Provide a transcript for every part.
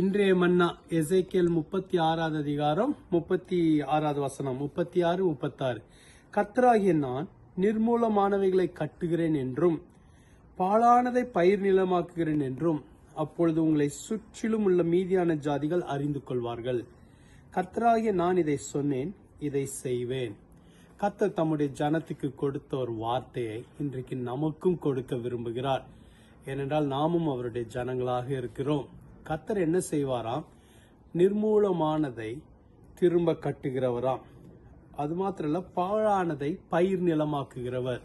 இன்றைய மன்னா எசைக்கேல் முப்பத்தி ஆறாவது அதிகாரம் முப்பத்தி ஆறாவது வசனம் முப்பத்தி ஆறு முப்பத்தாறு. கத்தராகிய நான் நிர்மூலமானவைகளை கட்டுகிறேன் என்றும் பாழானதை பயிர் நிலமாக்குகிறேன் என்றும் அப்பொழுது உங்களை சுற்றிலும் உள்ள மீதியான ஜாதிகள் அறிந்து கொள்வார்கள். கத்தராகிய நான் இதை சொன்னேன் இதை செய்வேன். கத்தர் தம்முடைய ஜனத்துக்கு கொடுத்த ஒரு வார்த்தையை இன்றைக்கு நமக்கும் கொடுக்க விரும்புகிறார். ஏனென்றால் நாமும் அவருடைய ஜனங்களாக இருக்கிறோம். கத்தர் என்ன செய்வாராம்? நிர்மூலமானதை திரும்ப கட்டுகிறவராம். அது மாத்திரல்ல பாழானதை பயிர் நிலமாக்குகிறவர்.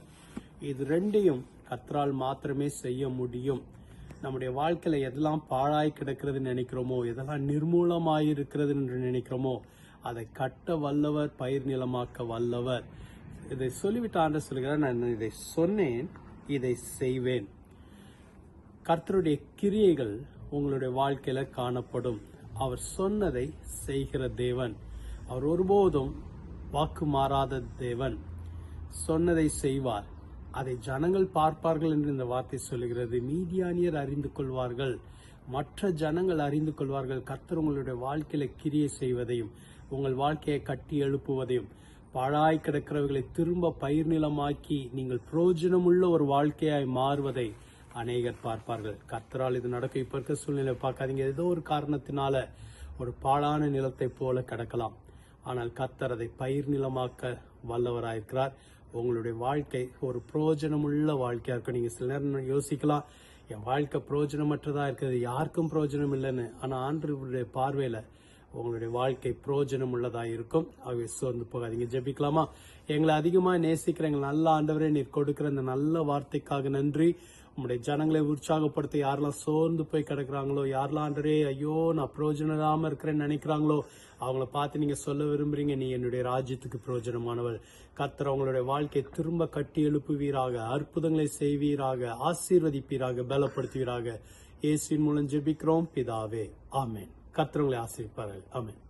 இது ரெண்டையும் கத்தரால் மாத்திரமே செய்ய முடியும். நம்முடைய வாழ்க்கையில எதெல்லாம் பாழாய் கிடக்கிறதுன்னு நினைக்கிறோமோ எதெல்லாம் நிர்மூலமாய் இருக்கிறது என்று நினைக்கிறோமோ அதை கட்ட வல்லவர் பயிர் நிலமாக்க வல்லவர். இதை சொல்லிவிட்டான் சொல்கிறார் நான் இதை சொன்னேன் இதை செய்வேன். கர்த்தருடைய கிரியைகள் உங்களுடைய வாழ்க்கையில காணப்படும். அவர் சொன்னதை செய்கிற தேவன். அவர் ஒருபோதும் வாக்கு மாறாத தேவன். சொன்னதை செய்வார். அதை ஜனங்கள் பார்ப்பார்கள் என்று இந்த வார்த்தை சொல்லுகிறது. மீதியானியர் அறிந்து கொள்வார்கள். மற்ற ஜனங்கள் அறிந்து கொள்வார்கள். கர்த்தர் உங்களுடைய வாழ்க்கையில கிரியை செய்வதையும் உங்கள் வாழ்க்கையை கட்டி எழுப்புவதையும். பாழாய் கிடக்கிறவர்களை திரும்ப பயிர் நிலமாக்கி நீங்கள் பிரயோஜனமுள்ள ஒரு வாழ்க்கையாய் மாறுவதை அநேகர் பார்ப்பார்கள். கர்த்தரால் இது நடக்கும். இப்ப இருக்க சூழ்நிலை பார்க்காதீங்க. ஏதோ ஒரு காரணத்தினால ஒரு பாழான நிலத்தை போல கிடக்கலாம். ஆனால் கர்த்தர் அதை பயிர் நிலமாக்க வல்லவராயிருக்கிறார். உங்களுடைய வாழ்க்கை ஒரு பிரயோஜனமுள்ள வாழ்க்கையா இருக்கும். நீங்க சில நேரம் யோசிக்கலாம். என் வாழ்க்கை பிரயோஜனமற்றதா இருக்கிறது. யாருக்கும் பிரயோஜனம் இல்லைன்னு. ஆனா ஆண்டவருடைய பார்வையில உங்களுடைய வாழ்க்கை பிரயோஜனம் உள்ளதாக இருக்கும். அவை சோர்ந்து போகாதீங்க. ஜெபிக்கலாமா? எங்களை அதிகமாக நேசிக்கிற எங்கள் நல்ல ஆண்டவரே நீர் கொடுக்கிற அந்த நல்ல வார்த்தைக்காக நன்றி. உங்களுடைய ஜனங்களை உற்சாகப்படுத்த யாரெல்லாம் சோர்ந்து போய் கிடக்குறாங்களோ யாரெல்லாம் ஆண்டரே ஐயோ நான் பிரயோஜனம் இல்லாமல் இருக்கிறேன்னு நினைக்கிறாங்களோ அவங்கள பார்த்து நீங்கள் சொல்ல விரும்புறீங்க. நீ என்னுடைய ராஜ்யத்துக்கு பிரயோஜனமானவள் கர்த்தர் அவங்களுடைய வாழ்க்கையை திரும்ப கட்டி எழுப்புவீராக அற்புதங்களை செய்வீராக ஆசீர்வதிப்பீராக பலப்படுத்துவீராக. இயேசுவின் மூலம் ஜெபிக்கிறோம். பிதாவே ஆமேன். கர்த்தர் ஆசிரிப்பார்கள் ஆசீர்வார்கள்